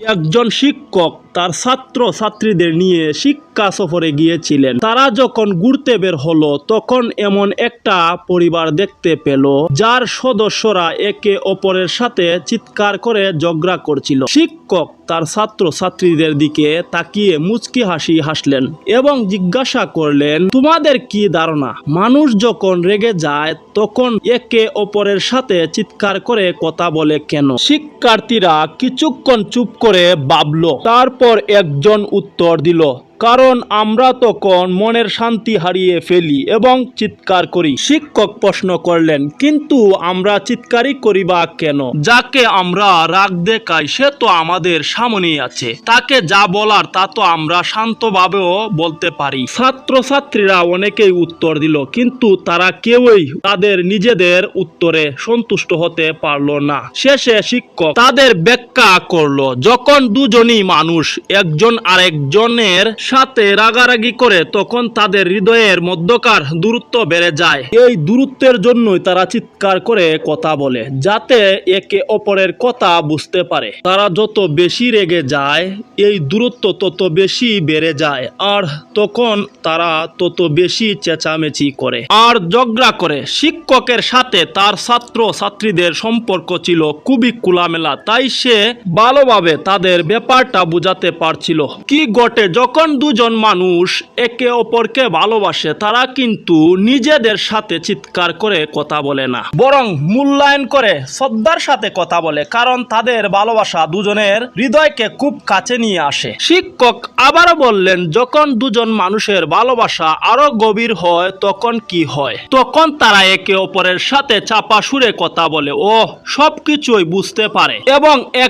একজন শিক্ষক তার ছাত্র ছাত্রীদের নিয়ে শিক্ষা সফরে গিয়েছিলেন। তারা যখন ঘুরতে বের হলো, তখন এমন একটা পরিবার দেখতে পেল, যার সদস্যরা একে অপরের সাথে চিৎকার করে ঝগড়া করছিল। শিক্ষক তার ছাত্র ছাত্রীদের দিকে তাকিয়ে মুচকি হাসি হাসলেন এবং জিজ্ঞাসা করলেন, তোমাদের কি ধারণা? মানুষ যখন রেগে যায়, তখন একে অপরের সাথে চিৎকার করে কথা বলে কেন? শিক্ষার্থীরা কিছুক্ষণ চুপ করে ভাবলো। তারপর একজন উত্তর দিল কারণ আমরা তখন মনের শান্তি হারিয়ে ফেলি এবং চিৎকার করি। শিক্ষক প্রশ্ন করলেন, কিন্তু আমরা চিৎকারই করি বা কেন? যাকে আমরা রাগ দেখাই, সে তো আমাদের সামনেই আছে। তাকে যা বলার, তা তো আমরা শান্তভাবেও বলতে পারি। ছাত্রছাত্রীরা অনেকেই উত্তর দিল, কিন্তু তারা কেউই তাদের নিজেদের উত্তরে সন্তুষ্ট হতে পারল না। শেষে শিক্ষক, তাদের ব্যাখ্যা করল। যখন দুজনই মানুষ একজন আরেকজনের সাথে রাগারাগি করে, তখন তাদের হৃদয়ের মধ্যকার দূরত্ব বেড়ে যায়। এই দূরত্বের জন্যই তারা চিৎকার করে কথা বলে, যাতে একে অপরের কথা বুঝতে পারে। তারা যত বেশি রেগে যায়, এই দূরত্ব তত বেশি বেড়ে যায়, আর তখন তারা তত বেশি চেঁচামেচি করে আর ঝগড়া করে। শিক্ষকের সাথে তার ছাত্র ছাত্রীদের সম্পর্ক ছিল খুবই খোলামেলা, তাই সে ভালোভাবে তাদের ব্যাপারটা বুঝাতে পারছিল। কি ঘটে যখন দুজন মানুষ একে অপরকে ভালোবাসে, তারা কিন্তু নিজেদের সাথে চিৎকার করে কথা বলে না। বরং মূল্যায়ন করে শ্রদ্ধার সাথে কথা বলে, কারণ তাদের ভালোবাসা দুজনের হৃদয়কে খুব কাছে নিয়ে আসে। শিক্ষক আবার বললেন, যখন দুজন মানুষের ভালোবাসা আরও গভীর হয়, তখন কি হয়? তখন তারা একে অপরের সাথে চাপা সুরে কথা বলে ও সবকিছুই বুঝতে পারে। এবং এক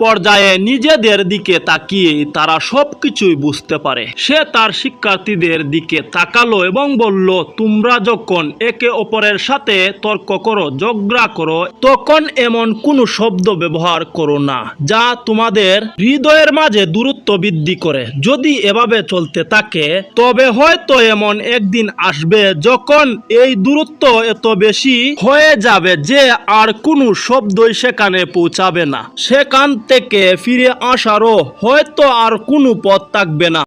পর্যায়ে নিজেদের দিকে তাকিয়ে তারা সবকিছুই বুঝতে পারে। সে তার শিক্ষার্থীদের দিকে তাকালো এবং বলল, তোমরা যখন একে অপরের সাথে তর্ক করো, ঝগড়া করো, তখন এমন কোনো শব্দ ব্যবহার করো না, যা তোমাদের হৃদয়ের মাঝে দূরত্ব বৃদ্ধি করে। যদি এভাবে চলতে থাকে, তবে হয়তো এমন একদিন আসবে যখন এই দূরত্ব এত বেশি হয়ে যাবে যে আর কোনো শব্দই সেখানে পৌঁছাবে না। সেখান থেকে ফিরে আসারও হয়তো আর কোনো পথ থাকবে না।